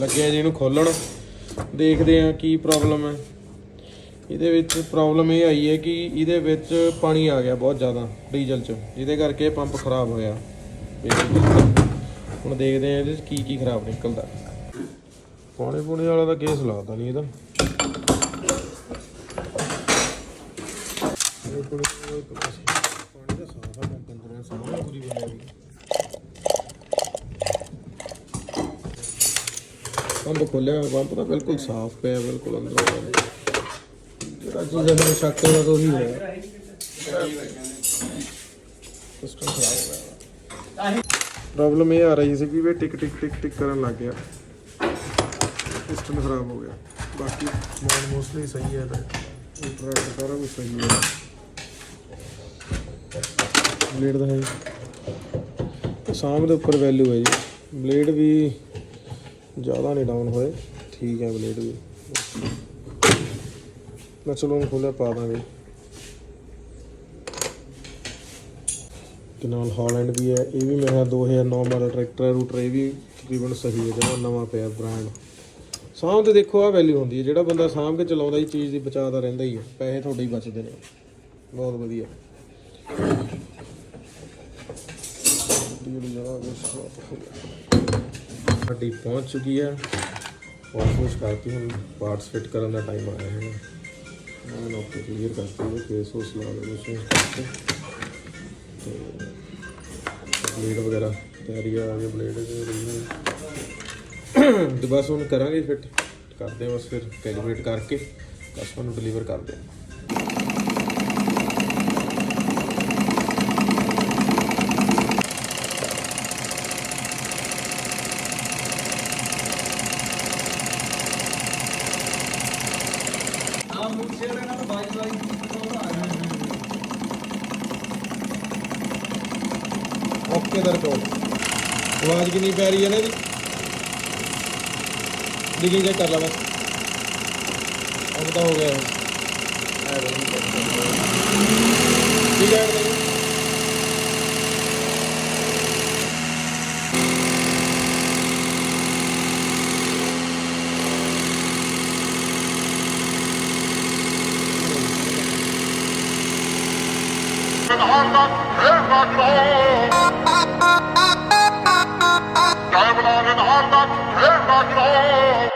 ਲੱਗਿਆ ਜੀ ਇਹਨੂੰ ਖੋਲਣ। ਦੇਖਦੇ ਆ ਕੀ ਪ੍ਰੋਬਲਮ ਹੈ। ਇਹਦੇ ਵਿੱਚ ਪ੍ਰੋਬਲਮ ਇਹ ਆਈ ਹੈ ਕਿ ਇਹਦੇ ਵਿੱਚ ਪਾਣੀ ਆ ਗਿਆ ਬਹੁਤ ਜ਼ਿਆਦਾ ਡੀਜ਼ਲ 'ਚ, ਜਿਹਦੇ ਕਰਕੇ ਪੰਪ ਖਰਾਬ ਹੋਇਆ। ਹੁਣ ਦੇਖਦੇ ਆ ਇਹਦੇ ਵਿੱਚ ਕੀ ਕੀ ਖਰਾਬ ਨਿਕਲਦਾ। ਪਾਣੀ ਪੂਣੀ ਵਾਲਾ ਤਾਂ ਕੇਸ ਲਾਤਾ ਨਹੀਂ ਇਹਦਾ। ਪਾਣੀ ਦਾ ਸਾਫ਼ ਆ ਸਾਫ਼ ਪੂਰੀ ਬਣੀ ਹੋਈ ਪੰਪ ਖੋਲਿਆ ਪੰਪ ਤਾਂ ਬਿਲਕੁਲ ਸਾਫ਼ ਪਿਆ ਬਿਲਕੁਲ ਅੰਦਰੋਂ ਜਿਹੜਾ ਚੀਜ਼ ਦਾ ਸ਼ੱਕ ਹੋਇਆ ਤਾਂ ਉਹੀ ਹੋਇਆ। ਸਿਸਟਮ ਖਰਾਬ ਪ੍ਰੋਬਲਮ ਇਹ ਆ ਰਹੀ ਸੀ ਕਿ ਵੀ ਟਿਕ ਟਿਕ ਟਿਕ ਟਿਕ ਕਰਨ ਲੱਗ ਗਿਆ। ਸਿਸਟਮ ਖਰਾਬ ਹੋ ਗਿਆ। ਬਾਕੀ ਮੋਸਟਲੀ ਸਹੀ ਹੈ ਤਾਂ। ਇੰਟਰਨੈਟ ਸਾਰਾ ਕੁਝ ਸਹੀ ਹੈ। ਬਲੇਡ ਦਾ ਹੈ ਜੀ। ਸਾਮ ਦੇ ਉੱਪਰ ਵੈਲਿਊ ਹੈ ਜੀ। ਬਲੇਡ ਵੀ ਜ਼ਿਆਦਾ ਨਹੀਂ ਡਾਊਨ ਹੋਏ। ਠੀਕ ਹੈ ਬਲੇਡ ਵੀ। ਮੈਂ ਚਲੋ ਉਹਨੂੰ ਖੋਲਿਆ ਪਾ ਦਾਂਗੇ। ਤੇ ਨਾਲ ਹਾਲੈਂਡ ਵੀ ਹੈ। ਇਹ ਵੀ ਮੇਰਾ 2009 ਮਾਡਲ ਟਰੈਕਟਰ ਹੈ ਰੂਟਰ ਇਹ ਵੀ ਤਕਰੀਬਨ ਸਹੀ ਹੈ ਜਿਹੜਾ ਨਵਾਂ ਪਿਆ ਬ੍ਰਾਂਡ ਸਾਂਭ ਤੇ ਦੇਖੋ ਆ ਵੈਲਿਊ ਹੁੰਦੀ ਹੈ। ਜਿਹੜਾ ਬੰਦਾ ਸਾਂਭ ਕੇ ਚਲਾਉਂਦਾ ਹੀ ਚੀਜ਼ ਦੀ ਬਚਾਅ ਰਹਿੰਦਾ ਹੀ ਹੈ। ਪੈਸੇ ਤੁਹਾਡੇ ਹੀ ਬਚਦੇ ਨੇ। ਬਹੁਤ ਵਧੀਆ। ਸਾਡੀ ਪਹੁੰਚ ਚੁੱਕੀ ਹੈ। ਵਾਸ਼ ਕਰਕੇ ਹੁਣ ਪਾਰਟਸ ਫਿੱਟ ਕਰਨ ਦਾ ਟਾਈਮ ਆਇਆ ਹੈ। ਮੈਂ ਨੋਟ ਕਲੀਅਰ ਕਰਤੀ ਹੈ ਕੇਸ ਉਸ ਲਾ ਲਓ ਕਰਕੇ। ਤੇ ਬਲੇਡ ਵਗੈਰਾ ਤਿਆਰੀ ਆ ਗਈ ਬਲੇਡ ਦੇ original। ਤੇ ਬਸ ਹੁਣ ਕਰਾਂਗੇ ਫਿੱਟ ਕਰਦੇ ਹਾਂ ਬਸ ਫਿਰ ਕੈਲੀਬ੍ਰੇਟ ਕਰਕੇ ਕਸਟਮਰ ਨੂੰ ਡਿਲੀਵਰ ਕਰਦੇ ਹਾਂ। ਓਕੇ ਦਰ ਕੋ ਆਵਾਜ਼ ਕਿੰਨੀ ਪੈ ਰਹੀ ਹੈ ਨਾ ਇਹਦੀ ਲਿਖੀ ਚੈੱਕ ਕਰ ਲਾ ਬਸ अब तो हो गया है ठीक है नहीं Harlan, Devlerin hardan tırnak yok